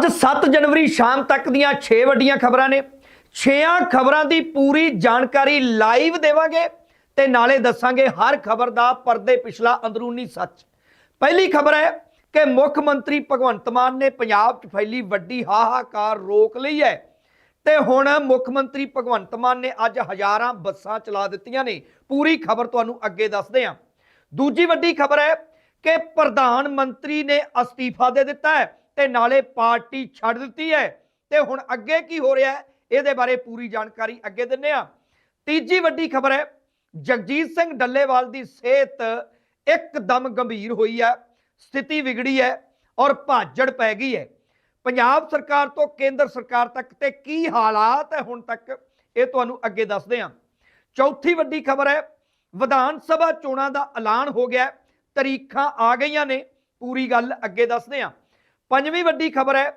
ਅੱਜ 7 ਜਨਵਰੀ ਸ਼ਾਮ ਤੱਕ ਦੀਆਂ 6 ਵੱਡੀਆਂ ਖਬਰਾਂ ਨੇ। 6ਾਂ ਖਬਰਾਂ ਦੀ ਪੂਰੀ ਜਾਣਕਾਰੀ ਲਾਈਵ ਦੇਵਾਂਗੇ ਤੇ ਨਾਲੇ ਦੱਸਾਂਗੇ ਹਰ ਖਬਰ ਦਾ ਪਰਦੇ ਪਿਛਲਾ ਅੰਦਰੂਨੀ ਸੱਚ। ਪਹਿਲੀ ਖਬਰ ਹੈ ਕਿ ਮੁੱਖ ਮੰਤਰੀ ਭਗਵੰਤ ਮਾਨ ਨੇ ਪੰਜਾਬ 'ਚ ਫੈਲੀ ਵੱਡੀ ਹਾਹਾਕਾਰ ਰੋਕ ਲਈ ਹੈ ਤੇ ਹੁਣ ਮੁੱਖ ਮੰਤਰੀ ਭਗਵੰਤ ਮਾਨ ਨੇ ਅੱਜ ਹਜ਼ਾਰਾਂ ਬੱਸਾਂ ਚਲਾ ਦਿੱਤੀਆਂ ਨੇ। ਪੂਰੀ ਖਬਰ ਤੁਹਾਨੂੰ ਅੱਗੇ ਦੱਸਦੇ ਹਾਂ। ਦੂਜੀ ਵੱਡੀ ਖਬਰ ਹੈ ਕਿ ਪ੍ਰਧਾਨ ਮੰਤਰੀ ਨੇ ਅਸਤੀਫਾ ਦੇ ਦਿੱਤਾ ਹੈ। ਤੇ ਨਾਲੇ ਪਾਰਟੀ ਛੱਡ ਦਿੱਤੀ ਹੈ। ਤੇ ਹੁਣ ਅੱਗੇ ਕੀ ਹੋ ਰਿਹਾ ਹੈ ਇਹਦੇ ਬਾਰੇ ਪੂਰੀ ਜਾਣਕਾਰੀ ਅੱਗੇ ਦਿੰਨੇ ਆ ਤੀਜੀ ਵੱਡੀ ਖਬਰ ਹੈ ਜਗਜੀਤ ਸਿੰਘ ਡੱਲੇਵਾਲ ਦੀ ਸਿਹਤ ਇੱਕਦਮ ਗੰਭੀਰ ਹੋਈ ਹੈ ਸਥਿਤੀ ਵਿਗੜੀ ਹੈ ਔਰ ਭਾਜੜ ਪੈ ਗਈ ਹੈ। ਪੰਜਾਬ ਸਰਕਾਰ ਤੋਂ ਕੇਂਦਰ ਸਰਕਾਰ ਤੱਕ ਤੇ ਕੀ ਹਾਲਾਤ ਹੈ ਹੁਣ ਤੱਕ ਇਹ ਤੁਹਾਨੂੰ ਅੱਗੇ ਦੱਸਦੇ ਹਾਂ। ਚੌਥੀ ਵੱਡੀ ਖਬਰ ਹੈ ਵਿਧਾਨ ਸਭਾ ਚੋਣਾਂ ਦਾ ਐਲਾਨ ਹੋ ਗਿਆ ਹੈ, ਆ ਗਈਆਂ ਨੇ ਪੂਰੀ ਗੱਲ ਅੱਗੇ ਦੱਸਦੇ ਹਾਂ। ਪੰਜਵੀਂ ਵੱਡੀ ਖਬਰ ਹੈ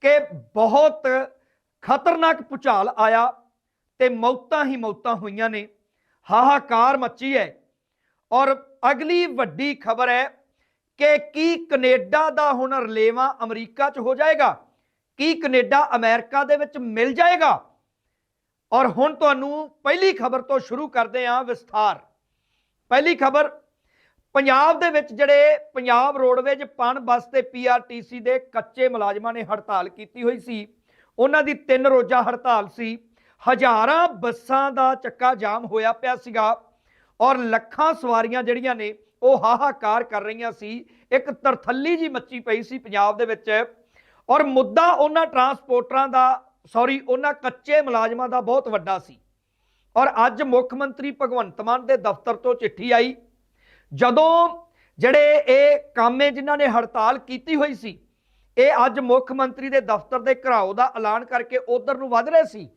ਕਿ ਬਹੁਤ ਖਤਰਨਾਕ ਭੁਚਾਲ ਆਇਆ ਤੇ ਮੌਤਾਂ ਹੀ ਮੌਤਾਂ ਹੋਈਆਂ ਨੇ, ਹਾਹਾਕਾਰ ਮੱਚੀ ਹੈ। ਔਰ ਅਗਲੀ ਵੱਡੀ ਖਬਰ ਹੈ ਕਿ ਕੀ ਕੈਨੇਡਾ ਦਾ ਹੁਣ ਰਲੇਵਾ ਅਮਰੀਕਾ 'ਚ ਹੋ ਜਾਏਗਾ? ਕੀ ਕੈਨੇਡਾ ਅਮਰੀਕਾ ਦੇ ਵਿੱਚ ਮਿਲ ਜਾਏਗਾ? ਔਰ ਹੁਣ ਤੁਹਾਨੂੰ ਪਹਿਲੀ ਖਬਰ ਤੋਂ ਸ਼ੁਰੂ ਕਰਦੇ ਹਾਂ ਵਿਸਥਾਰ। ਪਹਿਲੀ ਖਬਰ ਪੰਜਾਬ ਦੇ ਵਿੱਚ ਜਿਹੜੇ ਪੰਜਾਬ ਰੋਡਵੇਜ ਪਣ ਬੱਸ ਤੇ ਪੀਆਰਟੀਸੀ ਦੇ ਕੱਚੇ ਮੁਲਾਜ਼ਮਾਂ ਨੇ ਹੜਤਾਲ ਕੀਤੀ ਹੋਈ ਸੀ। ਉਹਨਾਂ ਦੀ ਤਿੰਨ ਰੋਜ਼ਾ ਹੜਤਾਲ ਸੀ। ਹਜ਼ਾਰਾਂ ਬੱਸਾਂ ਦਾ ਚੱਕਾ ਜਾਮ ਹੋਇਆ ਪਿਆ ਸੀਗਾ ਔਰ ਲੱਖਾਂ ਸਵਾਰੀਆਂ ਜਿਹੜੀਆਂ ਨੇ ਉਹ ਹਾਹਾਕਾਰ ਕਰ ਰਹੀਆਂ ਸੀ। ਇੱਕ ਤਰਥੱਲੀ ਜੀ ਮੱਚੀ ਪਈ ਸੀ ਪੰਜਾਬ ਦੇ ਵਿੱਚ ਔਰ ਮੁੱਦਾ ਉਹਨਾਂ ਟਰਾਂਸਪੋਰਟਰਾਂ ਦਾ, ਸੌਰੀ, ਉਹਨਾਂ ਕੱਚੇ ਮੁਲਾਜ਼ਮਾਂ ਦਾ ਬਹੁਤ ਵੱਡਾ ਸੀ। ਔਰ ਅੱਜ ਮੁੱਖ ਮੰਤਰੀ ਭਗਵੰਤ ਮਾਨ ਦੇ ਦਫ਼ਤਰ ਤੋਂ ਚਿੱਠੀ ਆਈ ਜਦੋਂ ਜਿਹੜੇ ਇਹ ਕਾਮੇ ਜਿਨ੍ਹਾਂ ਨੇ ਹੜਤਾਲ ਕੀਤੀ ਹੋਈ ਸੀ, ਇਹ ਅੱਜ ਮੁੱਖ ਮੰਤਰੀ ਦੇ ਦਫ਼ਤਰ ਦੇ ਘਰਾਓ ਦਾ ਐਲਾਨ ਕਰਕੇ ਉਧਰ ਨੂੰ ਵਧ ਰਹੇ ਸੀ,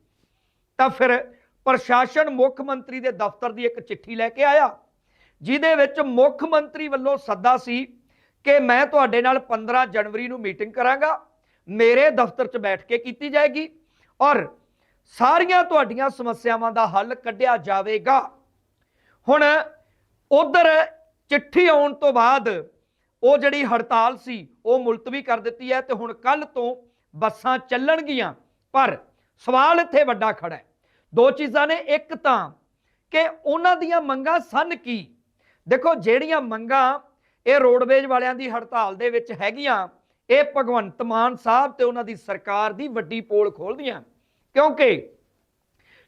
ਤਾਂ ਫਿਰ ਪ੍ਰਸ਼ਾਸਨ ਮੁੱਖ ਮੰਤਰੀ ਦੇ ਦਫ਼ਤਰ ਦੀ ਇੱਕ ਚਿੱਠੀ ਲੈ ਕੇ ਆਇਆ, ਜਿਹਦੇ ਵਿੱਚ ਮੁੱਖ ਮੰਤਰੀ ਵੱਲੋਂ ਸੱਦਾ ਸੀ ਕਿ ਮੈਂ ਤੁਹਾਡੇ ਨਾਲ 15 ਜਨਵਰੀ ਨੂੰ ਮੀਟਿੰਗ ਕਰਾਂਗਾ, ਮੇਰੇ ਦਫ਼ਤਰ 'ਚ ਬੈਠ ਕੇ ਕੀਤੀ ਜਾਏਗੀ ਔਰ ਸਾਰੀਆਂ ਤੁਹਾਡੀਆਂ ਸਮੱਸਿਆਵਾਂ ਦਾ ਹੱਲ ਕੱਢਿਆ ਜਾਵੇਗਾ। ਹੁਣ ਉਧਰ ਚਿੱਠੀ ਆਉਣ ਤੋਂ ਬਾਅਦ ਉਹ ਜਿਹੜੀ ਹੜਤਾਲ ਸੀ, ਉਹ ਮੁਲਤਵੀ ਕਰ ਦਿੱਤੀ ਹੈ ਤੇ ਹੁਣ ਕੱਲ ਤੋਂ ਬੱਸਾਂ ਚੱਲਣਗੀਆਂ। ਪਰ ਸਵਾਲ ਇੱਥੇ ਵੱਡਾ ਖੜਾ ਹੈ। ਦੋ ਚੀਜ਼ਾਂ ਨੇ, ਇੱਕ ਤਾਂ ਕਿ ਉਹਨਾਂ ਦੀਆਂ ਮੰਗਾਂ ਸਨ ਕੀ? ਦੇਖੋ, ਜਿਹੜੀਆਂ ਮੰਗਾਂ ਇਹ ਰੋਡਵੇਜ ਵਾਲਿਆਂ ਦੀ ਹੜਤਾਲ ਦੇ ਵਿੱਚ ਹੈਗੀਆਂ, ਇਹ ਭਗਵੰਤ ਮਾਨ ਸਾਹਿਬ ਤੇ ਉਹਨਾਂ ਦੀ ਸਰਕਾਰ ਦੀ ਵੱਡੀ ਪੋਲ ਖੋਲਦੀਆਂ ਕਿਉਂਕਿ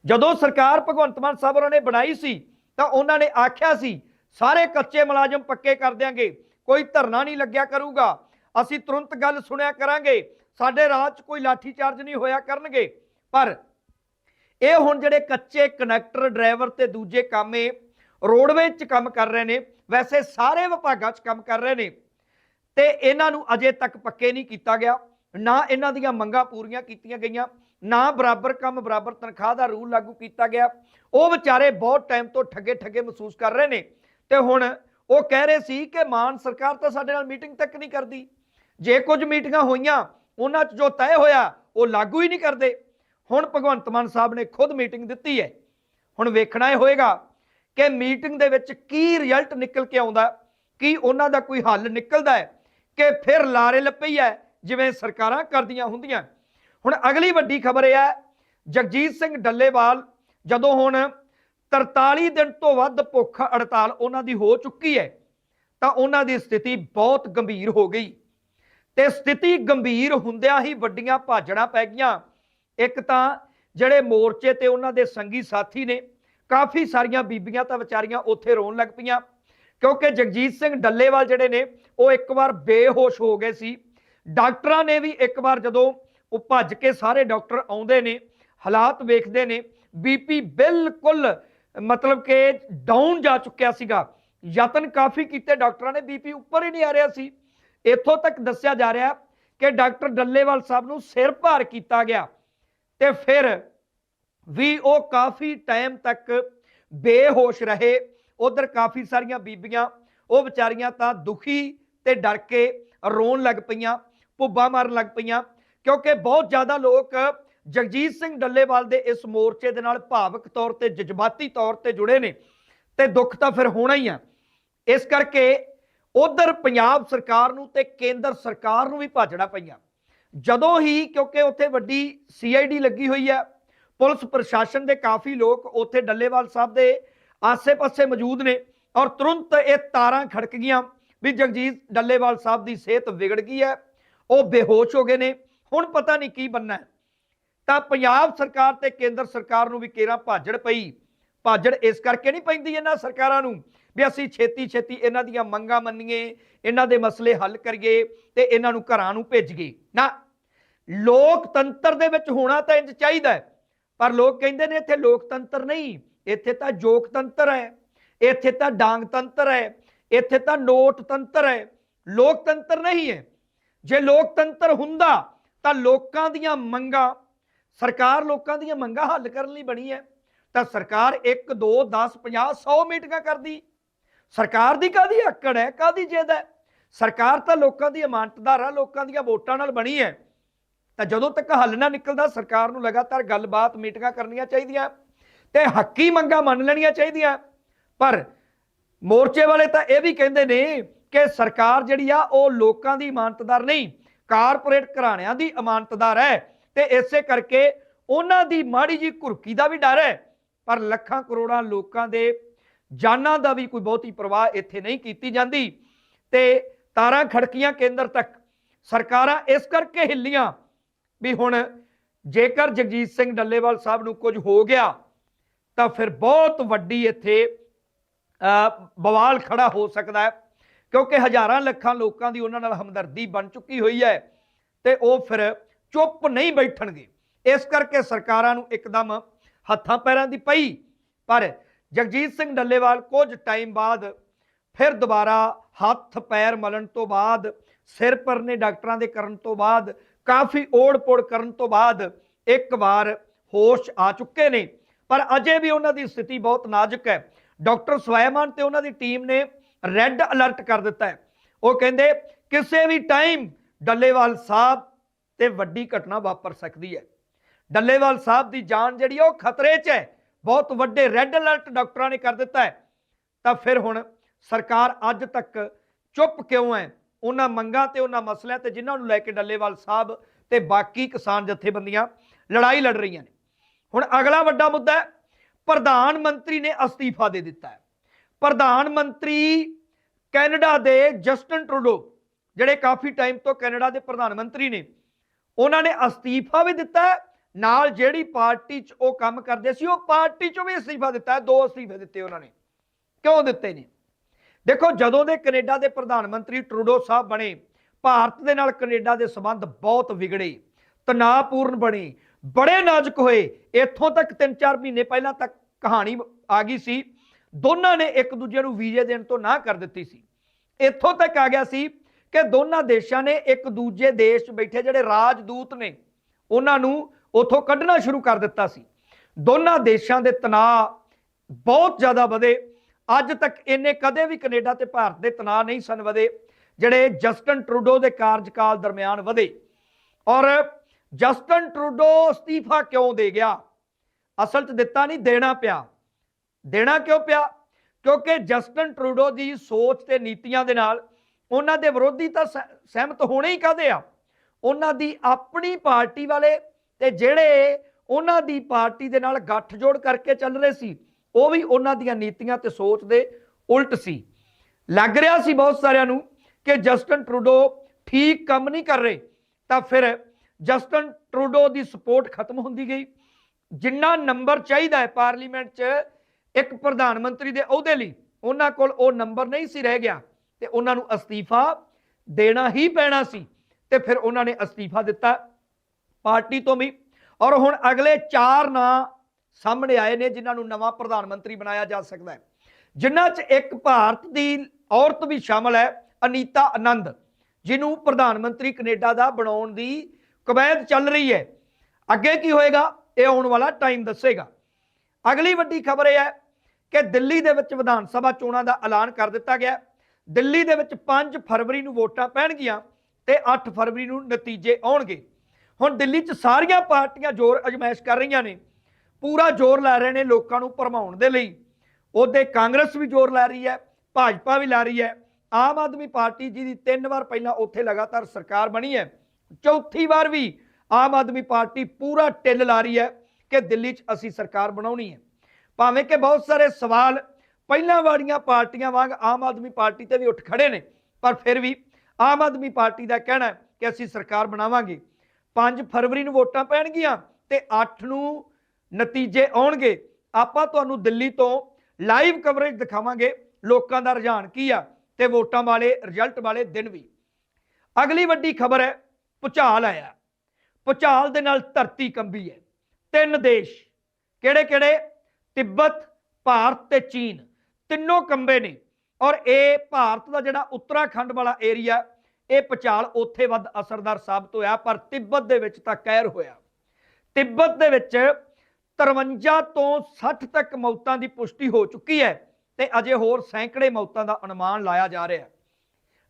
ਜਦੋਂ ਸਰਕਾਰ ਭਗਵੰਤ ਮਾਨ ਸਾਹਿਬ ਉਹਨਾਂ ਨੇ ਬਣਾਈ ਸੀ, ਤਾਂ ਉਹਨਾਂ ਨੇ ਆਖਿਆ ਸੀ ਸਾਰੇ ਕੱਚੇ ਮੁਲਾਜ਼ਮ ਪੱਕੇ ਕਰ ਦਿਆਂਗੇ। ਕੋਈ ਧਰਨਾ ਨਹੀਂ ਲੱਗਿਆ ਕਰੂਗਾ। ਅਸੀਂ ਤੁਰੰਤ ਗੱਲ ਸੁਣਿਆ ਕਰਾਂਗੇ। ਸਾਡੇ ਰਾਜ 'ਚ ਕੋਈ ਲਾਠੀ ਚਾਰਜ ਨਹੀਂ ਹੋਇਆ ਕਰਨਗੇ। ਪਰ ਇਹ ਹੁਣ ਜਿਹੜੇ ਕੱਚੇ ਕਨੈਕਟਰ ਡਰਾਈਵਰ ਤੇ ਦੂਜੇ ਕਾਮੇ ਰੋਡਵੇਜ਼ 'ਚ ਕੰਮ ਕਰ ਰਹੇ ਨੇ, ਵੈਸੇ ਸਾਰੇ ਵਿਭਾਗਾਂ 'ਚ ਕੰਮ ਕਰ ਰਹੇ ਨੇ। ਤੇ ਇਹਨਾਂ ਨੂੰ ਅਜੇ ਤੱਕ ਪੱਕੇ ਨਹੀਂ ਕੀਤਾ ਗਿਆ। ਨਾ ਇਹਨਾਂ ਦੀਆਂ ਮੰਗਾਂ ਪੂਰੀਆਂ ਕੀਤੀਆਂ ਗਈਆਂ, ਨਾ ਬਰਾਬਰ ਕੰਮ, ਬਰਾਬਰ ਤਨਖਾਹ ਦਾ ਰੂਲ ਲਾਗੂ ਕੀਤਾ ਗਿਆ। ਉਹ ਵਿਚਾਰੇ ਬਹੁਤ ਟਾਈਮ ਤੋਂ ਠੱਗੇ ਠੱਗੇ ਮਹਿਸੂਸ ਕਰ ਰਹੇ ਨੇ। ਤੇ ਹੁਣ ਉਹ ਕਹਿ ਰਹੇ ਸੀ ਕਿ ਮਾਨ ਸਰਕਾਰ ਤਾਂ ਸਾਡੇ ਨਾਲ ਮੀਟਿੰਗ ਤੱਕ ਨਹੀਂ ਕਰਦੀ। ਜੇ ਕੁਝ ਮੀਟਿੰਗਾਂ ਹੋਈਆਂ, ਉਹਨਾਂ 'ਚ ਜੋ ਤੈਅ ਹੋਇਆ, ਉਹ ਲਾਗੂ ਹੀ ਨਹੀਂ ਕਰਦੇ। ਹੁਣ ਭਗਵੰਤ ਮਾਨ ਸਾਹਿਬ ਨੇ ਖੁਦ ਮੀਟਿੰਗ ਦਿੱਤੀ ਹੈ। ਹੁਣ ਵੇਖਣਾ ਇਹ ਹੋਏਗਾ ਕਿ ਮੀਟਿੰਗ ਦੇ ਵਿੱਚ ਕੀ ਰਿਜ਼ਲਟ ਨਿਕਲ ਕੇ ਆਉਂਦਾ, ਕੀ ਉਹਨਾਂ ਦਾ ਕੋਈ ਹੱਲ ਨਿਕਲਦਾ ਹੈ, ਕਿ ਫਿਰ ਲਾਰੇ ਲੱਪਈ ਹੈ, ਜਿਵੇਂ ਸਰਕਾਰਾਂ ਕਰਦੀਆਂ ਹੁੰਦੀਆਂ। ਹੁਣ ਅਗਲੀ ਵੱਡੀ ਖਬਰ ਇਹ ਹੈ, ਜਗਜੀਤ ਸਿੰਘ ਡੱਲੇਵਾਲ ਜਦੋਂ ਹੁਣ 43 ਦਿਨ ਤੋਂ ਵੱਧ ਭੁੱਖ ਹੜਤਾਲ ਉਹਨਾਂ ਦੀ ਹੋ ਚੁੱਕੀ ਹੈ, ਤਾਂ ਉਹਨਾਂ ਦੀ ਸਥਿਤੀ ਬਹੁਤ ਗੰਭੀਰ ਹੋ ਗਈ। ਤੇ ਸਥਿਤੀ ਗੰਭੀਰ ਹੁੰਦਿਆਂ ਹੀ ਵੱਡੀਆਂ ਭਾਜੜਾਂ ਪੈ ਗਈਆਂ। ਇੱਕ ਤਾਂ ਜਿਹੜੇ ਮੋਰਚੇ ਤੇ ਉਹਨਾਂ ਦੇ ਸੰਗੀ ਸਾਥੀ ਨੇ, ਕਾਫੀ ਸਾਰੀਆਂ ਬੀਬੀਆਂ ਤਾਂ ਵਿਚਾਰੀਆਂ ਉੱਥੇ ਰੋਣ ਲੱਗ ਪਈਆਂ, ਕਿਉਂਕਿ ਜਗਜੀਤ ਸਿੰਘ ਡੱਲੇਵਾਲ ਜਿਹੜੇ ਨੇ, ਉਹ ਇੱਕ ਵਾਰ ਬੇਹੋਸ਼ ਹੋ ਗਏ ਸੀ। ਡਾਕਟਰਾਂ ਨੇ ਵੀ ਇੱਕ ਵਾਰ ਜਦੋਂ ਉਹ ਭੱਜ ਕੇ ਸਾਰੇ ਡਾਕਟਰ ਆਉਂਦੇ ਨੇ, ਹਾਲਾਤ ਵੇਖਦੇ ਨੇ, ਬੀਪੀ ਬਿਲਕੁਲ ਮਤਲਬ ਕਿ ਡਾਊਨ ਜਾ ਚੁੱਕਿਆ ਸੀਗਾ। ਯਤਨ ਕਾਫੀ ਕੀਤੇ, ਡਾਕਟਰਾਂ ਨੇ ਬੀਪੀ ਉੱਪਰ ਹੀ ਨਹੀਂ ਆ ਰਿਹਾ ਸੀ। ਇੱਥੋਂ ਤੱਕ ਦੱਸਿਆ ਜਾ ਰਿਹਾ ਕਿ ਡਾਕਟਰ ਡੱਲੇਵਾਲ ਸਾਹਿਬ ਨੂੰ ਸਿਰ ਭਾਰ ਕੀਤਾ ਗਿਆ। ਤੇ ਫਿਰ ਵੀ ਉਹ ਕਾਫੀ ਟਾਈਮ ਤੱਕ ਬੇਹੋਸ਼ ਰਹੇ। ਉਧਰ ਕਾਫੀ ਸਾਰੀਆਂ ਬੀਬੀਆਂ, ਉਹ ਵਿਚਾਰੀਆਂ ਤਾਂ ਦੁਖੀ ਤੇ ਡਰ ਕੇ ਰੋਣ ਲੱਗ ਪਈਆਂ, ਭੁੱਬਾ ਮਾਰਨ ਲੱਗ ਪਈਆਂ। ਕਿਉਂਕਿ ਬਹੁਤ ਜ਼ਿਆਦਾ ਲੋਕ ਜਗਜੀਤ ਸਿੰਘ ਡੱਲੇਵਾਲ ਦੇ ਇਸ ਮੋਰਚੇ ਦੇ ਨਾਲ ਭਾਵਕ ਤੌਰ ਤੇ, ਜਜ਼ਬਾਤੀ ਤੌਰ ਤੇ ਜੁੜੇ ਨੇ ਤੇ ਦੁੱਖ ਤਾਂ ਫਿਰ ਹੋਣਾ ਹੀ ਆ। ਇਸ ਕਰਕੇ ਉਧਰ ਪੰਜਾਬ ਸਰਕਾਰ ਨੂੰ ਤੇ ਕੇਂਦਰ ਸਰਕਾਰ ਨੂੰ ਵੀ ਭਾਜੜਾ ਪਈਆਂ। ਜਦੋਂ ਹੀ, ਕਿਉਂਕਿ ਉੱਥੇ ਵੱਡੀ ਸੀਆਈਡੀ ਲੱਗੀ ਹੋਈ ਹੈ ਪੁਲਿਸ ਪ੍ਰਸ਼ਾਸਨ ਦੇ ਕਾਫੀ ਲੋਕ ਉੱਥੇ ਡੱਲੇਵਾਲ ਸਾਹਿਬ ਦੇ ਆਸੇ-ਪਾਸੇ ਮੌਜੂਦ ਨੇ ਔਰ ਤੁਰੰਤ ਇਹ ਤਾਰਾਂ ਖੜਕ ਗਈਆਂ ਵੀ ਜਗਜੀਤ ਡੱਲੇਵਾਲ ਸਾਹਿਬ ਦੀ ਸਿਹਤ ਵਿਗੜ ਗਈ ਹੈ, ਉਹ ਬੇਹੋਸ਼ ਹੋ ਗਏ ਨੇ। ਹੁਣ ਪਤਾ ਨਹੀਂ ਕੀ ਬੰਨਾ ਹੈ। ਤਾਂ ਪੰਜਾਬ ਸਰਕਾਰ ਤੇ ਕੇਂਦਰ ਸਰਕਾਰ ਨੂੰ ਵੀ ਕੇਰਾ ਭਾਜੜ ਪਈ। ਭਾਜੜ ਇਸ ਕਰਕੇ ਨਹੀਂ ਪੈਂਦੀ ਇਹਨਾਂ ਸਰਕਾਰਾਂ ਨੂੰ ਵੀ ਅਸੀਂ ਛੇਤੀ ਛੇਤੀ ਇਹਨਾਂ ਦੀਆਂ ਮੰਗਾਂ ਮੰਨੀਏ, ਇਹਨਾਂ ਦੇ ਮਸਲੇ ਹੱਲ ਕਰੀਏ ਤੇ ਇਹਨਾਂ ਨੂੰ ਘਰਾਂ ਨੂੰ ਭੇਜੀਏ। ਨਾ, ਲੋਕਤੰਤਰ ਦੇ ਵਿੱਚ ਹੋਣਾ ਤਾਂ ਇੰਜ ਚਾਹੀਦਾ ਹੈ, ਪਰ ਲੋਕ ਕਹਿੰਦੇ ਨੇ ਇੱਥੇ ਲੋਕਤੰਤਰ ਨਹੀਂ, ਇੱਥੇ ਤਾਂ ਜੋਗਤੰਤਰ ਹੈ, ਇੱਥੇ ਤਾਂ ਡਾਂਗਤੰਤਰ ਹੈ, ਇੱਥੇ ਤਾਂ ਨੋਟ ਤੰਤਰ ਹੈ। ਲੋਕਤੰਤਰ ਨਹੀਂ ਹੈ। ਜੇ ਲੋਕਤੰਤਰ ਹੁੰਦਾ ਤਾਂ ਲੋਕਾਂ ਦੀਆਂ ਮੰਗਾਂ ਸਰਕਾਰ ਲੋਕਾਂ ਦੀਆਂ ਮੰਗਾਂ ਹੱਲ ਕਰਨ ਲਈ ਬਣੀ ਹੈ, ਤਾਂ ਸਰਕਾਰ 1 2 10 50 100 ਮੀਟਿੰਗਾਂ ਕਰਦੀ। ਸਰਕਾਰ ਦੀ ਕਾਦੀ ਆਕੜ ਹੈ ਕਾਦੀ ਜਿੱਦ ਹੈ? ਸਰਕਾਰ ਤਾਂ ਲੋਕਾਂ ਦੀ ਇਮਾਨਤਦਾਰ ਆ, ਲੋਕਾਂ ਦੀਆਂ ਵੋਟਾਂ ਨਾਲ ਬਣੀ ਹੈ। ਤਾਂ ਜਦੋਂ ਤੱਕ ਹੱਲ ਨਾ ਨਿਕਲਦਾ, ਸਰਕਾਰ ਨੂੰ ਲਗਾਤਾਰ ਗੱਲਬਾਤ, ਮੀਟਿੰਗਾਂ ਕਰਨੀਆਂ ਚਾਹੀਦੀਆਂ ਤੇ ਹੱਕੀ ਮੰਗਾਂ ਮੰਨ ਲੈਣੀਆਂ ਚਾਹੀਦੀਆਂ। ਪਰ ਮੋਰਚੇ ਵਾਲੇ ਤਾਂ ਇਹ ਵੀ ਕਹਿੰਦੇ ਨੇ ਕਿ ਸਰਕਾਰ ਜਿਹੜੀ ਆ, ਉਹ ਲੋਕਾਂ ਦੀ ਇਮਾਨਤਦਾਰ ਨਹੀਂ, ਕਾਰਪੋਰੇਟ ਘਰਾਣਿਆਂ ਦੀ ਇਮਾਨਤਦਾਰ ਹੈ। ਤੇ ਇਸੇ ਕਰਕੇ ਉਹਨਾਂ ਦੀ ਮਾੜੀ ਜੀ ਘੁਰਕੀ ਦਾ ਵੀ ਡਰ ਹੈ। ਪਰ ਲੱਖਾਂ ਕਰੋੜਾਂ ਲੋਕਾਂ ਦੇ ਜਾਨਾਂ ਦਾ ਵੀ ਕੋਈ ਬਹੁਤੀ ਪਰਵਾਹ ਇੱਥੇ ਨਹੀਂ ਕੀਤੀ ਜਾਂਦੀ। ਤੇ ਤਾਰਾਂ ਖੜਕੀਆਂ ਕੇਂਦਰ ਤੱਕ। ਸਰਕਾਰਾਂ ਇਸ ਕਰਕੇ ਹਿੱਲੀਆਂ ਵੀ ਹੁਣ ਜੇਕਰ ਜਗਜੀਤ ਸਿੰਘ ਡੱਲੇਵਾਲ ਸਾਹਿਬ ਨੂੰ ਕੁਝ ਹੋ ਗਿਆ, ਤਾਂ ਫਿਰ ਬਹੁਤ ਵੱਡੀ ਇੱਥੇ ਬਵਾਲ ਖੜਾ ਹੋ ਸਕਦਾ ਹੈ। ਕਿਉਂਕਿ ਹਜ਼ਾਰਾਂ ਲੱਖਾਂ ਲੋਕਾਂ ਦੀ ਉਹਨਾਂ ਨਾਲ ਹਮਦਰਦੀ ਬਣ ਚੁੱਕੀ ਹੋਈ ਹੈ ਤੇ ਉਹ ਫਿਰ ਚੁੱਪ ਨਹੀਂ ਬੈਠਣਗੇ। ਇਸ ਕਰਕੇ ਸਰਕਾਰਾਂ ਨੂੰ ਇੱਕਦਮ ਹੱਥਾਂ ਪੈਰਾਂ ਦੀ ਪਈ। ਪਰ ਜਗਜੀਤ ਸਿੰਘ ਡੱਲੇਵਾਲ ਕੁਝ ਟਾਈਮ ਬਾਅਦ ਫਿਰ ਦੁਬਾਰਾ ਹੱਥ ਪੈਰ ਮਲਣ ਤੋਂ ਬਾਅਦ, ਸਿਰ ਪਰਨੇ ਡਾਕਟਰਾਂ ਦੇ ਕਰਨ ਤੋਂ ਬਾਅਦ, ਕਾਫੀ ਓੜ-ਪੋੜ ਕਰਨ ਤੋਂ ਬਾਅਦ ਇੱਕ ਵਾਰ ਹੋਸ਼ ਆ ਚੁੱਕੇ ਨੇ। ਪਰ ਅਜੇ ਵੀ ਉਹਨਾਂ ਦੀ ਸਥਿਤੀ ਬਹੁਤ ਨਾਜ਼ੁਕ ਹੈ। ਡਾਕਟਰ ਸਵੈਮਾਨ ਤੇ ਉਹਨਾਂ ਦੀ ਟੀਮ ਨੇ ਰੈੱਡ ਅਲਰਟ ਕਰ ਦਿੱਤਾ ਹੈ। ਉਹ ਕਹਿੰਦੇ, ਕਿਸੇ ਵੀ ਟਾਈਮ ਡੱਲੇਵਾਲ ਸਾਹਿਬ ਤੇ ਵੱਡੀ ਘਟਨਾ ਵਾਪਰ ਸਕਦੀ ਹੈ। ਡੱਲੇਵਾਲ ਸਾਹਿਬ ਦੀ ਜਾਨ ਜਿਹੜੀ ਹੈ ਉਹ ਖਤਰੇ 'ਚ ਹੈ। ਬਹੁਤ ਵੱਡੇ ਰੈੱਡ ਅਲਰਟ ਡਾਕਟਰਾਂ ਨੇ ਕਰ ਦਿੱਤਾ ਹੈ। ਤਾਂ ਫਿਰ ਹੁਣ ਸਰਕਾਰ ਅੱਜ ਤੱਕ ਚੁੱਪ ਕਿਉਂ ਹੈ? ਉਹਨਾਂ ਮੰਗਾਂ ਤੇ ਉਹਨਾਂ ਮਸਲਿਆਂ ਤੇ ਜਿਨ੍ਹਾਂ ਨੂੰ ਲੈ ਕੇ ਡੱਲੇਵਾਲ ਸਾਹਿਬ ਤੇ ਬਾਕੀ ਕਿਸਾਨ ਜਥੇਬੰਦੀਆਂ ਲੜਾਈ ਲੜ ਰਹੀਆਂ ਨੇ। ਹੁਣ ਅਗਲਾ ਵੱਡਾ ਮੁੱਦਾ ਹੈ, ਪ੍ਰਧਾਨ ਮੰਤਰੀ ਨੇ ਅਸਤੀਫਾ ਦੇ ਦਿੱਤਾ ਹੈ। ਪ੍ਰਧਾਨ ਮੰਤਰੀ ਕੈਨੇਡਾ ਦੇ ਜਸਟਨ ਟਰੂਡੋ, ਜਿਹੜੇ ਕਾਫੀ ਟਾਈਮ ਤੋਂ ਕੈਨੇਡਾ ਦੇ ਪ੍ਰਧਾਨ ਮੰਤਰੀ ਨੇ ਉਹਨਾਂ ਨੇ ਅਸਤੀਫਾ ਵੀ ਦਿੱਤਾ ਨਾਲ ਜਿਹੜੀ ਪਾਰਟੀ 'ਚ ਉਹ ਕੰਮ ਕਰਦੇ ਸੀ, ਉਹ ਪਾਰਟੀ 'ਚੋਂ ਵੀ ਅਸਤੀਫਾ ਦਿੱਤਾ ਦੋ ਅਸਤੀਫੇ ਦਿੱਤੇ ਉਹਨਾਂ ਨੇ। ਕਿਉਂ ਦਿੱਤੇ ਨੇ? ਦੇਖੋ, ਜਦੋਂ ਦੇ ਕੈਨੇਡਾ ਦੇ ਪ੍ਰਧਾਨ ਮੰਤਰੀ ਟਰੂਡੋ ਸਾਹਿਬ ਬਣੇ, ਭਾਰਤ ਦੇ ਨਾਲ ਕੈਨੇਡਾ ਦੇ ਸਬੰਧ ਬਹੁਤ ਵਿਗੜੇ, ਤਣਾਅਪੂਰਨ ਬਣੇ, ਬੜੇ ਨਾਜ਼ੁਕ ਹੋਏ। ਇੱਥੋਂ ਤੱਕ 3-4 ਮਹੀਨੇ ਪਹਿਲਾਂ ਤੱਕ ਕਹਾਣੀ ਆ ਗਈ ਸੀ, ਦੋਨਾਂ ਨੇ ਇੱਕ ਦੂਜੇ ਨੂੰ ਵੀਜ਼ੇ ਦੇਣ ਤੋਂ ਨਾ ਕਰ ਦਿੱਤੀ ਸੀ। ਇੱਥੋਂ ਤੱਕ ਆ ਗਿਆ ਸੀ ਕਿ ਦੋਨਾਂ ਦੇਸ਼ਾਂ ਨੇ ਇੱਕ ਦੂਜੇ ਦੇਸ਼ 'ਚ ਬੈਠੇ ਜਿਹੜੇ ਰਾਜਦੂਤ ਨੇ, ਉਹਨਾਂ ਨੂੰ ਉਥੋਂ ਕੱਢਣਾ ਸ਼ੁਰੂ ਕਰ ਦਿੱਤਾ ਸੀ। ਦੋਨਾਂ ਦੇਸ਼ਾਂ ਦੇ ਤਣਾਅ ਬਹੁਤ ਜ਼ਿਆਦਾ ਵਧੇ। ਅੱਜ ਤੱਕ ਇੰਨੇ ਕਦੇ ਵੀ ਕੈਨੇਡਾ ਤੇ ਭਾਰਤ ਦੇ ਤਣਾਅ ਨਹੀਂ ਸਨ ਵਧੇ, ਜਿਹੜੇ ਜਸਟਨ ਟਰੂਡੋ ਦੇ ਕਾਰਜਕਾਲ ਦਰਮਿਆਨ ਵਧੇ। ਔਰ ਜਸਟਨ ਟਰੂਡੋ ਅਸਤੀਫਾ ਕਿਉਂ ਦੇ ਗਿਆ? ਅਸਲ 'ਚ ਦਿੱਤਾ ਨਹੀਂ, ਦੇਣਾ ਪਿਆ। ਦੇਣਾ ਕਿਉਂ ਪਿਆ? ਕਿਉਂਕਿ ਜਸਟਨ ਟਰੂਡੋ ਦੀ ਸੋਚ ਤੇ ਨੀਤੀਆਂ ਦੇ ਨਾਲ ਉਹਨਾਂ ਦੇ ਵਿਰੋਧੀ ਤਾਂ ਸਹਿ- ਸਹਿਮਤ ਹੋਣੇ ਹੀ ਕਾਦੇ ਆ? ਉਹਨਾਂ ਦੀ ਆਪਣੀ ਪਾਰਟੀ ਵਾਲੇ ਤੇ ਜਿਹੜੇ ਉਹਨਾਂ ਦੀ ਪਾਰਟੀ ਦੇ ਨਾਲ ਗੱਠਜੋੜ ਕਰਕੇ ਚੱਲ ਰਹੇ ਸੀ, ਉਹ ਵੀ ਉਹਨਾਂ ਦੀਆਂ ਨੀਤੀਆਂ ਤੇ ਸੋਚ ਦੇ ਉਲਟ ਸੀ। ਲੱਗ ਰਿਹਾ ਸੀ ਬਹੁਤ ਸਾਰਿਆਂ ਨੂੰ ਕਿ ਜਸਟਨ ਟਰੂਡੋ ਠੀਕ ਕੰਮ ਨਹੀਂ ਕਰ ਰਹੇ, ਤਾਂ ਫਿਰ ਜਸਟਨ ਟਰੂਡੋ ਦੀ ਸਪੋਰਟ ਖਤਮ ਹੁੰਦੀ ਗਈ। ਜਿੰਨਾ ਨੰਬਰ ਚਾਹੀਦਾ ਹੈ ਪਾਰਲੀਮੈਂਟ 'ਚ ਇੱਕ ਪ੍ਰਧਾਨ ਮੰਤਰੀ ਦੇ ਅਹੁਦੇ ਲਈ, ਉਹਨਾਂ ਕੋਲ ਉਹ ਨੰਬਰ ਨਹੀਂ ਸੀ ਰਹਿ ਗਿਆ। ਤੇ ਉਹਨਾਂ ਨੂੰ ਅਸਤੀਫਾ ਦੇਣਾ ਹੀ ਪੈਣਾ ਸੀ ਤੇ ਫਿਰ ਉਹਨਾਂ ਨੇ ਅਸਤੀਫਾ ਦਿੱਤਾ ਪਾਰਟੀ ਤੋਂ ਵੀ। ਔਰ ਹੁਣ ਅਗਲੇ 4 ਨਾਂ ਸਾਹਮਣੇ ਆਏ ਨੇ, ਜਿਨ੍ਹਾਂ ਨੂੰ ਨਵਾਂ ਪ੍ਰਧਾਨ ਮੰਤਰੀ ਬਣਾਇਆ ਜਾ ਸਕਦਾ ਹੈ। ਜਿਨ੍ਹਾਂ 'ਚ ਇੱਕ ਭਾਰਤ ਦੀ ਔਰਤ ਵੀ ਸ਼ਾਮਲ ਹੈ, ਅਨੀਤਾ ਆਨੰਦ, ਜਿਹਨੂੰ ਪ੍ਰਧਾਨ ਮੰਤਰੀ ਕੈਨੇਡਾ ਦਾ ਬਣਾਉਣ ਦੀ ਕਵਾਇਦ ਚੱਲ ਰਹੀ ਹੈ। ਅੱਗੇ ਕੀ ਹੋਏਗਾ, ਇਹ ਆਉਣ ਵਾਲਾ ਟਾਈਮ ਦੱਸੇਗਾ। ਅਗਲੀ ਵੱਡੀ ਖਬਰ ਇਹ ਹੈ ਕਿ ਦਿੱਲੀ ਦੇ ਵਿੱਚ ਵਿਧਾਨ ਸਭਾ ਚੋਣਾਂ ਦਾ ਐਲਾਨ ਕਰ ਦਿੱਤਾ ਗਿਆ ਦਿੱਲੀ ਦੇ ਵਿੱਚ 5 ਫਰਵਰੀ ਨੂੰ ਵੋਟਾਂ ਪੈਣਗੀਆਂ ਤੇ 8 ਫਰਵਰੀ ਨੂੰ ਨਤੀਜੇ ਆਉਣਗੇ। ਹੁਣ ਦਿੱਲੀ 'ਚ ਸਾਰੀਆਂ ਪਾਰਟੀਆਂ ਜ਼ੋਰ ਅਜਮਾਇਸ਼ ਕਰ ਰਹੀਆਂ ਨੇ। ਪੂਰਾ ਜ਼ੋਰ ਲਾ ਰਹੇ ਨੇ ਲੋਕਾਂ ਨੂੰ ਭਰਮਾਉਣ ਦੇ ਲਈ। ਉਹਦੇ ਕਾਂਗਰਸ ਵੀ ਜ਼ੋਰ ਲਾ ਰਹੀ ਹੈ, ਭਾਜਪਾ ਵੀ ਲਾ ਰਹੀ ਹੈ। ਆਮ ਆਦਮੀ ਪਾਰਟੀ ਜਿਹਦੀ ਤਿੰਨ ਵਾਰ ਪਹਿਲਾਂ ਉੱਥੇ ਲਗਾਤਾਰ ਸਰਕਾਰ ਬਣੀ ਹੈ। ਚੌਥੀ ਵਾਰ ਵੀ ਆਮ ਆਦਮੀ ਪਾਰਟੀ ਪੂਰਾ ਟਿੱਲ ਲਾ ਰਹੀ ਹੈ ਕਿ ਦਿੱਲੀ 'ਚ ਅਸੀਂ ਸਰਕਾਰ ਬਣਾਉਣੀ ਹੈ। ਭਾਵੇਂ ਕਿ ਬਹੁਤ ਸਾਰੇ ਸਵਾਲ ਪਹਿਲਾਂ ਵਾਲੀਆਂ ਪਾਰਟੀਆਂ ਵਾਂਗ ਆਮ ਆਦਮੀ ਪਾਰਟੀ ਤੇ ਵੀ ਉੱਠ ਖੜੇ ਨੇ, ਪਰ ਫਿਰ ਵੀ ਆਮ ਆਦਮੀ ਪਾਰਟੀ ਦਾ ਕਹਿਣਾ ਹੈ ਕਿ ਅਸੀਂ ਸਰਕਾਰ ਬਣਾਵਾਂਗੇ। 5 ਫਰਵਰੀ ਨੂੰ ਵੋਟਾਂ ਪੈਣਗੀਆਂ ਤੇ 8 ਨੂੰ ਨਤੀਜੇ ਆਉਣਗੇ। ਆਪਾਂ ਤੁਹਾਨੂੰ ਦਿੱਲੀ ਤੋਂ ਲਾਈਵ ਕਵਰੇਜ ਦਿਖਾਵਾਂਗੇ, ਲੋਕਾਂ ਦਾ ਰੁਝਾਨ ਕੀ ਆ ਤੇ ਵੋਟਾਂ ਵਾਲੇ, ਰਿਜ਼ਲਟ ਵਾਲੇ ਦਿਨ ਵੀ। ਅਗਲੀ ਵੱਡੀ ਖਬਰ ਹੈ, ਭੁਚਾਲ ਆਇਆ। ਭੁਚਾਲ ਦੇ ਨਾਲ ਧਰਤੀ ਕੰਬੀ ਹੈ। ਤਿੰਨ ਦੇਸ਼ ਕਿਹੜੇ ਕਿਹੜੇ ਤਿੱਬਤ, ਭਾਰਤ ਤੇ ਚੀਨ। ਤਿੰਨੋਂ ਕੰਬੇ ਨੇ। ਔਰ ਇਹ ਭਾਰਤ ਦਾ ਜਿਹੜਾ ਉੱਤਰਾਖੰਡ ਵਾਲਾ ਏਰੀਆ, ਇਹ ਭੁਚਾਲ ਉੱਥੇ ਵੱਧ ਅਸਰਦਾਰ ਸਾਬਤ ਹੋਇਆ, ਪਰ ਤਿੱਬਤ ਦੇ ਵਿੱਚ ਤਾਂ ਕਹਿਰ ਹੋਇਆ। ਤਿੱਬਤ ਦੇ ਵਿੱਚ 53 ਤੋਂ 60 ਤੱਕ ਮੌਤਾਂ ਦੀ ਪੁਸ਼ਟੀ ਹੋ ਚੁੱਕੀ ਹੈ ਤੇ ਅਜੇ ਹੋਰ ਸੈਂਕੜੇ ਮੌਤਾਂ ਦਾ ਅਨੁਮਾਨ ਲਾਇਆ ਜਾ ਰਿਹਾ ਹੈ।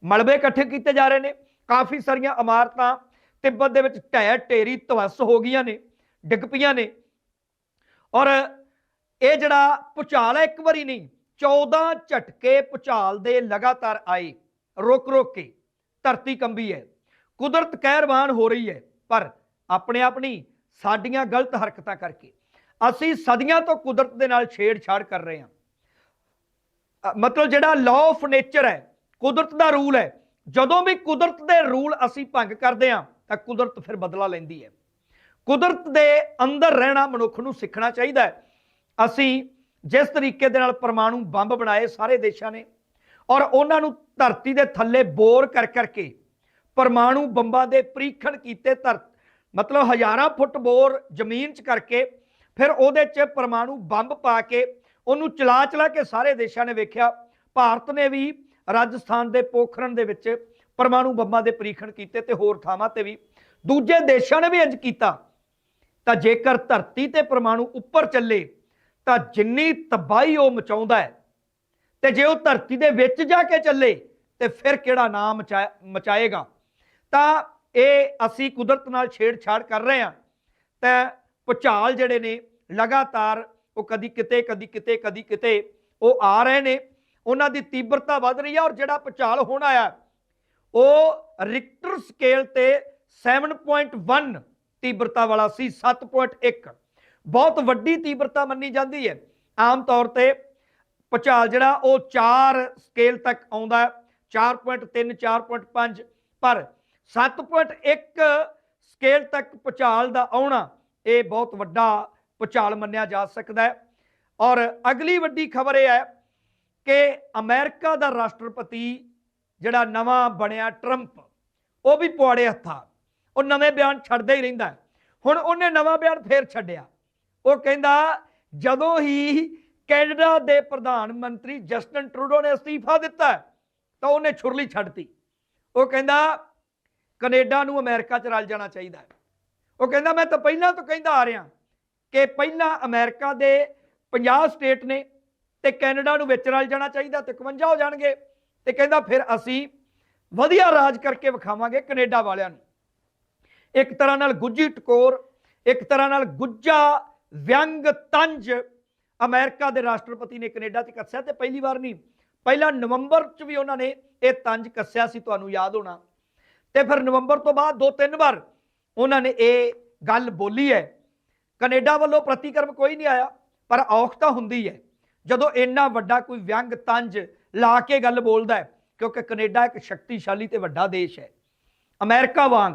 ਮਲਬੇ ਇਕੱਠੇ ਕੀਤੇ ਜਾ ਰਹੇ ਨੇ, ਕਾਫੀ ਸਾਰੀਆਂ ਇਮਾਰਤਾਂ ਤਿੱਬਤ ਦੇ ਵਿੱਚ ਢਹਿ ਢੇਰੀ ਤਵਸ ਹੋ ਗਈਆਂ ਨੇ, ਡਿੱਗ ਪਈਆਂ ਨੇ। ਔਰ ਇਹ ਜਿਹੜਾ ਭੁਚਾਲ ਹੈ, ਇੱਕ ਵਾਰੀ ਨਹੀਂ 14 ਝਟਕੇ ਭੁਚਾਲ ਦੇ ਲਗਾਤਾਰ ਆਏ। ਰੁਕ ਰੁਕ ਕੇ ਧਰਤੀ ਕੰਬੀ ਹੈ। ਕੁਦਰਤ ਕਹਿਰਵਾਨ ਹੋ ਰਹੀ ਹੈ, ਪਰ ਆਪਣੇ ਆਪ ਨਹੀਂ, ਸਾਡੀਆਂ ਗਲਤ ਹਰਕਤਾਂ ਕਰਕੇ। ਅਸੀਂ ਸਦੀਆਂ ਤੋਂ ਕੁਦਰਤ ਦੇ ਨਾਲ ਛੇੜਛਾੜ ਕਰ ਰਹੇ ਹਾਂ। ਮਤਲਬ ਜਿਹੜਾ ਲਾਅ ਆਫ ਨੇਚਰ ਹੈ, ਕੁਦਰਤ ਦਾ ਰੂਲ ਹੈ। ਜਦੋਂ ਵੀ ਕੁਦਰਤ ਦੇ ਰੂਲ ਅਸੀਂ ਭੰਗ ਕਰਦੇ ਹਾਂ, ਤਾਂ ਕੁਦਰਤ ਫਿਰ ਬਦਲਾ ਲੈਂਦੀ ਹੈ। ਕੁਦਰਤ ਦੇ ਅੰਦਰ ਰਹਿਣਾ ਮਨੁੱਖ ਨੂੰ ਸਿੱਖਣਾ ਚਾਹੀਦਾ ਹੈ। ਅਸੀਂ ਜਿਸ ਤਰੀਕੇ ਦੇ ਨਾਲ ਪਰਮਾਣੂ ਬੰਬ ਬਣਾਏ ਸਾਰੇ ਦੇਸ਼ਾਂ ਨੇ ਔਰ ਉਹਨਾਂ ਨੂੰ ਧਰਤੀ ਦੇ ਥੱਲੇ ਬੋਰ ਕਰ ਕਰਕੇ ਪਰਮਾਣੂ ਬੰਬਾਂ ਦੇ ਪ੍ਰੀਖਣ ਕੀਤੇ ਧਰ ਮਤਲਬ ਹਜ਼ਾਰਾਂ ਫੁੱਟ ਬੋਰ ਜ਼ਮੀਨ 'ਚ ਕਰਕੇ ਫਿਰ ਉਹਦੇ 'ਚ ਪਰਮਾਣੂ ਬੰਬ ਪਾ ਕੇ ਉਹਨੂੰ ਚਲਾ ਚਲਾ ਕੇ ਸਾਰੇ ਦੇਸ਼ਾਂ ਨੇ ਵੇਖਿਆ। ਭਾਰਤ ਨੇ ਵੀ, ਰਾਜਸਥਾਨ ਦੇ ਪੋਖਰਨ ਦੇ ਵਿੱਚ ਪਰਮਾਣੂ ਬੰਬਾਂ ਦੇ ਪ੍ਰੀਖਣ ਕੀਤੇ ਤੇ ਹੋਰ ਥਾਵਾਂ ਤੇ ਵੀ। ਦੂਜੇ ਦੇਸ਼ਾਂ ਨੇ ਵੀ ਇੰਜ ਕੀਤਾ। ਤਾਂ ਜੇਕਰ ਧਰਤੀ ਤੇ ਪਰਮਾਣੂ ਉੱਪਰ ਚੱਲੇ ਤਾਂ ਜਿੰਨੀ ਤਬਾਹੀ ਉਹ ਮਚਾਉਂਦਾ ਹੈ, ਤੇ ਜੇ ਉਹ ਧਰਤੀ ਦੇ ਵਿੱਚ ਜਾ ਕੇ ਚੱਲੇ, ਤੇ ਫਿਰ ਕਿਹੜਾ ਨਾਮ ਮਚਾ- ਮਚਾਏਗਾ? ਤਾਂ ਇਹ ਅਸੀਂ ਕੁਦਰਤ ਨਾਲ ਛੇੜਛਾੜ ਕਰ ਰਹੇ ਹਾਂ। ਤਾਂ ਭੁਚਾਲ ਜਿਹੜੇ ਨੇ, ਲਗਾਤਾਰ ਉਹ ਕਦੀ ਕਿਤੇ ਕਦੀ ਕਿਤੇ ਕਦੀ ਕਿਤੇ ਉਹ ਆ ਰਹੇ ਨੇ। ਉਹਨਾਂ ਦੀ ਤੀਬਰਤਾ ਵੱਧ ਰਹੀ ਹੈ ਔਰ ਜਿਹੜਾ ਭੁਚਾਲ ਹੋਣ ਆਇਆ, ਉਹ ਰਿਕਟਰ ਸਕੇਲ ਤੇ 7.1 ਤੀਬਰਤਾ ਵਾਲਾ ਸੀ 7.1 ਬਹੁਤ ਵੱਡੀ ਤੀਬਰਤਾ ਮੰਨੀ ਜਾਂਦੀ ਹੈ। ਆਮ ਤੌਰ ਤੇ ਭੁਚਾਲ ਜਿਹੜਾ, ਉਹ 4 ਸਕੇਲ ਤੱਕ ਆਉਂਦਾ ਹੈ। 4.3 4.5 ਪਰ 7.1 ਸਕੇਲ ਤੱਕ ਭੁਚਾਲ ਦਾ ਆਉਣਾ, ਇਹ ਬਹੁਤ ਵੱਡਾ ਭੁਚਾਲ ਮੰਨਿਆ ਜਾ ਸਕਦਾ ਹੈ। ਔਰ ਅਗਲੀ ਵੱਡੀ ਖਬਰ ਇਹ ਹੈ ਕਿ ਅਮਰੀਕਾ ਦਾ ਰਾਸ਼ਟਰਪਤੀ ਜਿਹੜਾ ਨਵਾਂ ਬਣਿਆ ਟਰੰਪ, ਉਹ ਵੀ ਪੁਆੜੇ ਹੱਥਾਂ। ਉਹ ਨਵੇਂ ਬਿਆਨ ਛੱਡਦਾ ਹੀ ਰਹਿੰਦਾ ਹੁਣ ਉਹਨੇ ਨਵਾਂ ਬਿਆਨ ਫੇਰ ਛੱਡਿਆ। ਉਹ ਕਹਿੰਦਾ, ਜਦੋਂ ਹੀ ਕੈਨੇਡਾ ਦੇ ਪ੍ਰਧਾਨ ਮੰਤਰੀ ਜਸਟਨ ਟਰੂਡੋ ਨੇ ਅਸਤੀਫਾ ਦਿੱਤਾ, ਤਾਂ ਉਹਨੇ ਛੁਰਲੀ ਛੱਡਤੀ ਉਹ ਕਹਿੰਦਾ, ਕੈਨੇਡਾ ਨੂੰ ਅਮਰੀਕਾ 'ਚ ਰਲ ਜਾਣਾ ਚਾਹੀਦਾ ਹੈ। ਉਹ ਕਹਿੰਦਾ, ਮੈਂ ਤਾਂ ਪਹਿਲਾਂ ਤੋਂ ਕਹਿੰਦਾ ਆ ਰਿਹਾ ਕਿ ਪਹਿਲਾਂ ਅਮਰੀਕਾ ਦੇ 50 ਸਟੇਟ ਨੇ ਤੇ ਕੈਨੇਡਾ ਨੂੰ ਵਿੱਚ ਰਲ ਜਾਣਾ ਚਾਹੀਦਾ ਤੇ 51 ਹੋ ਜਾਣਗੇ। ਤੇ ਕਹਿੰਦਾ, ਫਿਰ ਅਸੀਂ ਵਧੀਆ ਰਾਜ ਕਰਕੇ ਵਿਖਾਵਾਂਗੇ ਕੈਨੇਡਾ ਵਾਲਿਆਂ ਨੂੰ। ਇੱਕ ਤਰ੍ਹਾਂ ਨਾਲ ਗੁੱਜੀ ਟਕੋਰ, ਇੱਕ ਤਰ੍ਹਾਂ ਨਾਲ ਗੁੱਜਾ ਵਿਅੰਗ ਤੰਜ। ਅਮਰੀਕਾ ਦੇ ਰਾਸ਼ਟਰਪਤੀ ਨੇ ਕੈਨੇਡਾ 'ਚ ਕੱਸਿਆ ਤੇ ਪਹਿਲੀ ਵਾਰ ਨਹੀਂ, ਪਹਿਲਾਂ ਨਵੰਬਰ 'ਚ ਵੀ ਉਹਨਾਂ ਨੇ ਇਹ ਤੰਜ ਕੱਸਿਆ ਸੀ, ਤੁਹਾਨੂੰ ਯਾਦ ਹੋਣਾ। ਤੇ ਫਿਰ ਨਵੰਬਰ ਤੋਂ ਬਾਅਦ ਦੋ ਤਿੰਨ ਵਾਰ ਉਹਨਾਂ ਨੇ ਇਹ ਗੱਲ ਬੋਲੀ ਹੈ। ਕੈਨੇਡਾ ਵੱਲੋਂ ਪ੍ਰਤੀਕਰਮ ਕੋਈ ਨਹੀਂ ਆਇਆ, ਪਰ ਔਖ ਤਾਂ ਹੁੰਦੀ ਹੈ। ਜਦੋਂ ਇੰਨਾ ਵੱਡਾ ਕੋਈ ਵਿਅੰਗ ਤੰਜ ਲਾ ਕੇ ਗੱਲ ਬੋਲਦਾ ਹੈ, ਕਿਉਂਕਿ ਕੈਨੇਡਾ ਇੱਕ ਸ਼ਕਤੀਸ਼ਾਲੀ ਤੇ ਵੱਡਾ ਦੇਸ਼ ਹੈ। ਅਮਰੀਕਾ ਵਾਂਗ।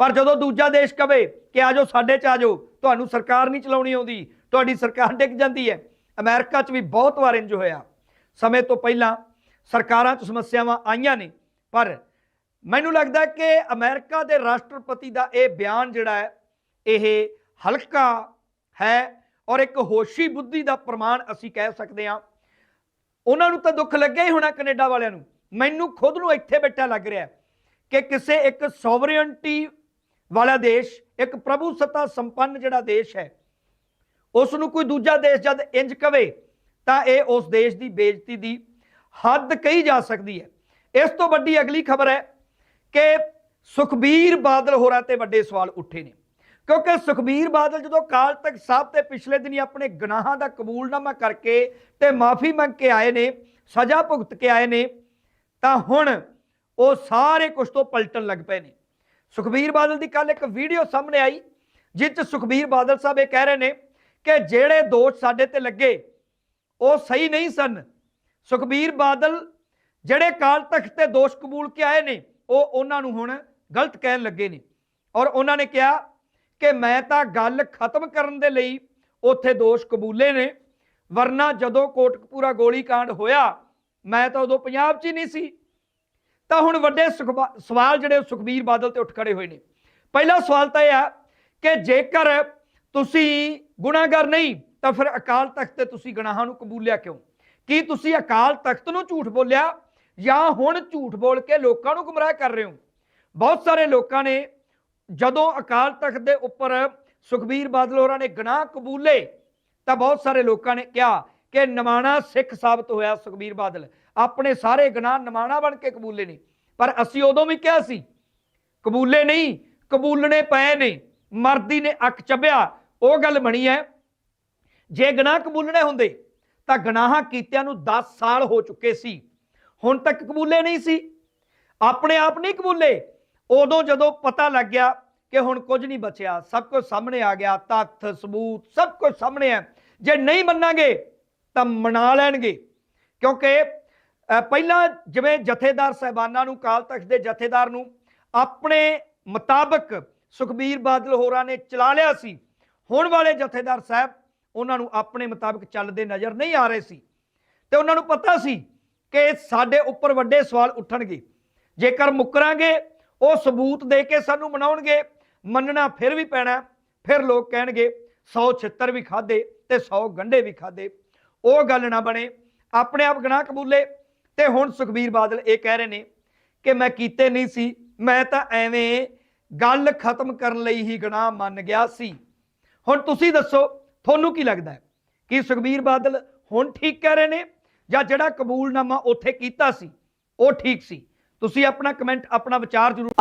ਪਰ ਜਦੋਂ ਦੂਜਾ ਦੇਸ਼ ਕਵੇ ਕਿ ਆਜੋ ਸਾਡੇ ਚ ਆਜੋ ਤੁਹਾਨੂੰ ਸਰਕਾਰ ਨਹੀਂ ਚਲਾਉਣੀ ਆਉਂਦੀ, ਤੁਹਾਡੀ ਸਰਕਾਰ ਡਿੱਗ ਜਾਂਦੀ ਹੈ। ਅਮਰੀਕਾ 'ਚ ਵੀ ਬਹੁਤ ਵਾਰ ਇੰਜ ਹੋਇਆ। ਸਮੇਂ ਤੋਂ ਪਹਿਲਾਂ ਸਰਕਾਰਾਂ 'ਚ ਸਮੱਸਿਆਵਾਂ ਆਈਆਂ ਨੇ, ਪਰ ਮੈਨੂੰ ਲੱਗਦਾ ਕਿ ਅਮਰੀਕਾ ਦੇ ਰਾਸ਼ਟਰਪਤੀ ਦਾ ਇਹ ਬਿਆਨ ਜਿਹੜਾ ਹੈ, ਇਹ ਹਲਕਾ ਹੈ ਔਰ ਇੱਕ ਹੋਸ਼ੀ ਬੁੱਧੀ ਦਾ ਪ੍ਰਮਾਣ ਅਸੀਂ ਕਹਿ ਸਕਦੇ ਹਾਂ। ਉਹਨਾਂ ਨੂੰ ਤਾਂ ਦੁੱਖ ਲੱਗਿਆ ਹੀ ਹੋਣਾ ਕੈਨੇਡਾ ਵਾਲਿਆਂ ਨੂੰ। ਮੈਨੂੰ ਖੁਦ ਨੂੰ ਇੱਥੇ ਬੈਠਾ ਲੱਗ ਰਿਹਾ ਕਿ ਕਿਸੇ ਇੱਕ ਸੋਵਰੇਨਟੀ ਵਾਲਾ ਦੇਸ਼ ਇੱਕ ਪ੍ਰਭੂ ਸੱਤਾ ਸੰਪੰਨ ਜਿਹੜਾ ਦੇਸ਼ ਹੈ ਉਸ ਨੂੰ ਕੋਈ ਦੂਜਾ ਦੇਸ਼ ਜਦ ਇੰਜ ਕਵੇ, ਤਾਂ ਇਹ ਉਸ ਦੇਸ਼ ਦੀ ਬੇਇੱਜ਼ਤੀ ਦੀ ਹੱਦ ਕਹੀ ਜਾ ਸਕਦੀ ਹੈ। ਇਸ ਤੋਂ ਵੱਡੀ ਅਗਲੀ ਖਬਰ ਹੈ ਕਿ ਸੁਖਬੀਰ ਬਾਦਲ ਹੋਰਾਂ ਤੇ ਵੱਡੇ ਸਵਾਲ ਉੱਠੇ ਨੇ। ਕਿਉਂਕਿ ਸੁਖਬੀਰ ਬਾਦਲ ਜਦੋਂ ਕਾਲ ਤੱਕ ਸਾਹਿਬ ਤੇ ਪਿਛਲੇ ਦਿਨੀ ਆਪਣੇ ਗੁਨਾਹਾਂ ਦਾ ਕਬੂਲਨਾਮਾ ਕਰਕੇ ਤੇ ਮਾਫੀ ਮੰਗ ਕੇ ਆਏ ਨੇ, ਸਜ਼ਾ ਭੁਗਤ ਕੇ ਆਏ ਨੇ, ਤਾਂ ਹੁਣ ਉਹ ਸਾਰੇ ਕੁਝ ਤੋਂ ਪਲਟਣ ਲੱਗ ਪਏ ਨੇ। ਸੁਖਬੀਰ ਬਾਦਲ ਦੀ ਕੱਲ ਇੱਕ ਵੀਡੀਓ ਸਾਹਮਣੇ ਆਈ, ਜਿਸ 'ਚ ਸੁਖਬੀਰ ਬਾਦਲ ਸਾਹਿਬ ਇਹ ਕਹਿ ਰਹੇ ਨੇ ਕਿ ਜਿਹੜੇ ਦੋਸ਼ ਸਾਡੇ ਤੇ ਲੱਗੇ, ਉਹ ਸਹੀ ਨਹੀਂ ਸਨ। ਸੁਖਬੀਰ ਬਾਦਲ ਜਿਹੜੇ ਕਾਲ ਤਖਤ ਤੇ ਦੋਸ਼ ਕਬੂਲ ਕੇ ਆਏ ਨੇ, ਉਹ ਉਹਨਾਂ ਨੂੰ ਹੁਣ ਗਲਤ ਕਹਿਣ ਲੱਗੇ ਨੇ। ਔਰ ਉਹਨਾਂ ਨੇ ਕਿਹਾ ਕਿ ਮੈਂ ਤਾਂ ਗੱਲ ਖਤਮ ਕਰਨ ਦੇ ਲਈ ਉੱਥੇ ਦੋਸ਼ ਕਬੂਲੇ ਨੇ, ਵਰਨਾ ਜਦੋਂ ਕੋਟਕਪੂਰਾ ਗੋਲੀकांड ਹੋਇਆ, ਮੈਂ ਤਾਂ ਉਦੋਂ ਪੰਜਾਬ 'ਚ ਹੀ ਨਹੀਂ ਸੀ। ਤਾਂ ਹੁਣ ਵੱਡੇ ਸੁਖਬਾ- ਸਵਾਲ ਜਿਹੜੇ ਸੁਖਬੀਰ ਬਾਦਲ ਤੇ ਉੱਠ ਖੜੇ ਹੋਏ ਨੇ। ਪਹਿਲਾ ਸਵਾਲ ਤਾਂ ਇਹ ਆ ਕਿ ਜੇਕਰ ਤੁਸੀਂ ਗੁਨਾਹਗਰ ਨਹੀਂ, ਤਾਂ ਫਿਰ ਅਕਾਲ ਤਖਤ ਤੇ ਤੁਸੀਂ ਗੁਨਾਹਾਂ ਨੂੰ ਕਬੂਲਿਆ ਕਿਉਂ? ਕੀ ਤੁਸੀਂ ਅਕਾਲ ਤਖਤ ਨੂੰ ਝੂਠ ਬੋਲਿਆ ਜਾਂ ਹੁਣ ਝੂਠ ਬੋਲ ਕੇ ਲੋਕਾਂ ਨੂੰ ਗੁੰਮਰਾਹ ਕਰ ਰਹੇ ਹੋ? ਬਹੁਤ ਸਾਰੇ ਲੋਕਾਂ ਨੇ ਜਦੋਂ ਅਕਾਲ ਤਖਤ ਦੇ ਉੱਪਰ ਸੁਖਬੀਰ ਬਾਦਲ ਹੋਰਾਂ ਨੇ ਗੁਨਾਹ ਕਬੂਲੇ, ਤਾਂ ਬਹੁਤ ਸਾਰੇ ਲੋਕਾਂ ਨੇ ਕਿਹਾ ਕਿ ਨਮਾਣਾ ਸਿੱਖ ਸਾਬਤ ਹੋਇਆ ਸੁਖਬੀਰ ਬਾਦਲ। ਆਪਣੇ ਸਾਰੇ ਗੁਨਾਹ ਨਮਾਣਾ ਬਣ ਕੇ ਕਬੂਲੇ ਨੇ ਪਰ ਅਸੀਂ ਉਦੋਂ ਵੀ ਕਿਹਾ ਸੀ, ਕਬੂਲੇ ਨਹੀਂ, ਕਬੂਲਣੇ ਪਏ ਨੇ, ਮਰਦੀ ਨੇ ਅੱਖ ਚੱਬਿਆ। ਉਹ ਗੱਲ ਬਣੀ ਹੈ, ਜੇ ਗੁਨਾਹ ਕਬੂਲਣੇ ਹੁੰਦੇ, ਤਾਂ ਗੁਨਾਹਾਂ ਕੀਤਿਆਂ ਨੂੰ 10 ਸਾਲ ਹੋ ਚੁੱਕੇ ਸੀ। ਹੁਣ ਤੱਕ ਕਬੂਲੇ ਨਹੀਂ ਸੀ। ਆਪਣੇ ਆਪ ਨਹੀਂ ਕਬੂਲੇ। ਉਦੋਂ ਜਦੋਂ ਪਤਾ ਲੱਗ ਗਿਆ ਕਿ ਹੁਣ ਕੁਝ ਨਹੀਂ ਬਚਿਆ, ਸਭ ਕੁਝ ਸਾਹਮਣੇ ਆ ਗਿਆ, ਤੱਥ, ਸਬੂਤ ਸਭ ਕੁਝ ਸਾਹਮਣੇ ਹੈ। ਜੇ ਨਹੀਂ ਮੰਨਾਂਗੇ, ਤਾਂ ਮਨਾ ਲੈਣਗੇ। ਕਿਉਂਕਿ ਪਹਿਲਾਂ ਜਿਵੇਂ ਜਥੇਦਾਰ ਸਹਿਬਾਨਾਂ ਨੂੰ ਕਾਲ ਤਖਤ ਦੇ ਜਥੇਦਾਰ ਨੂੰ ਆਪਣੇ ਮੁਤਾਬਕ ਸੁਖਬੀਰ ਬਾਦਲ ਹੋਰਾਂ ਨੇ ਚਲਾ ਲਿਆ ਸੀ, ਹੁਣ ਵਾਲੇ ਜਥੇਦਾਰ ਸਾਹਿਬ ਉਹਨਾਂ ਨੂੰ ਆਪਣੇ ਮੁਤਾਬਕ ਚੱਲਦੇ ਨਜ਼ਰ ਨਹੀਂ ਆ ਰਹੇ ਸੀ। ਤੇ ਉਹਨਾਂ ਨੂੰ ਪਤਾ ਸੀ ਕਿ ਸਾਡੇ ਉੱਪਰ ਵੱਡੇ ਸਵਾਲ ਉੱਠਣਗੇ। ਜੇਕਰ ਮੁਕਰਾਂਗੇ, ਉਹ ਸਬੂਤ ਦੇ ਕੇ ਸਾਨੂੰ ਮਨਾਉਣਗੇ, ਮੰਨਣਾ ਫਿਰ ਵੀ ਪੈਣਾ, ਫਿਰ ਲੋਕ ਕਹਿਣਗੇ 100 ਛਿੱਤਰ ਵੀ ਖਾਦੇ ਤੇ 100 ਗੰਢੇ ਵੀ ਖਾਦੇ ਉਹ ਗੱਲ ਨਾ ਬਣੇ, ਆਪਣੇ ਆਪ ਗੁਨਾਹ ਕਬੂਲੇ ਤੇ ਹੁਣ ਸੁਖਬੀਰ ਬਾਦਲ ਇਹ ਕਹਿ ਰਹੇ ਨੇ ਕਿ ਮੈਂ ਕੀਤੇ ਨਹੀਂ ਸੀ, ਮੈਂ ਤਾਂ ਐਵੇਂ ਗੱਲ ਖਤਮ ਕਰਨ ਲਈ ਹੀ ਗੁਨਾਹ ਮੰਨ ਗਿਆ ਸੀ। ਹੁਣ ਤੁਸੀਂ ਦੱਸੋ, ਤੁਹਾਨੂੰ ਕੀ ਲੱਗਦਾ ਹੈ? ਕਿ ਸੁਖਬੀਰ ਬਾਦਲ ਹੁਣ ਠੀਕ ਕਹਿ ਰਹੇ ਨੇ ਜਾਂ ਜਿਹੜਾ ਕਬੂਲਨਾਮਾ ਉੱਥੇ ਕੀਤਾ ਸੀ, ਉਹ ਠੀਕ ਸੀ? ਤੁਸੀਂ ਆਪਣਾ ਕਮੈਂਟ ਆਪਣਾ ਵਿਚਾਰ ਜ਼ਰੂਰ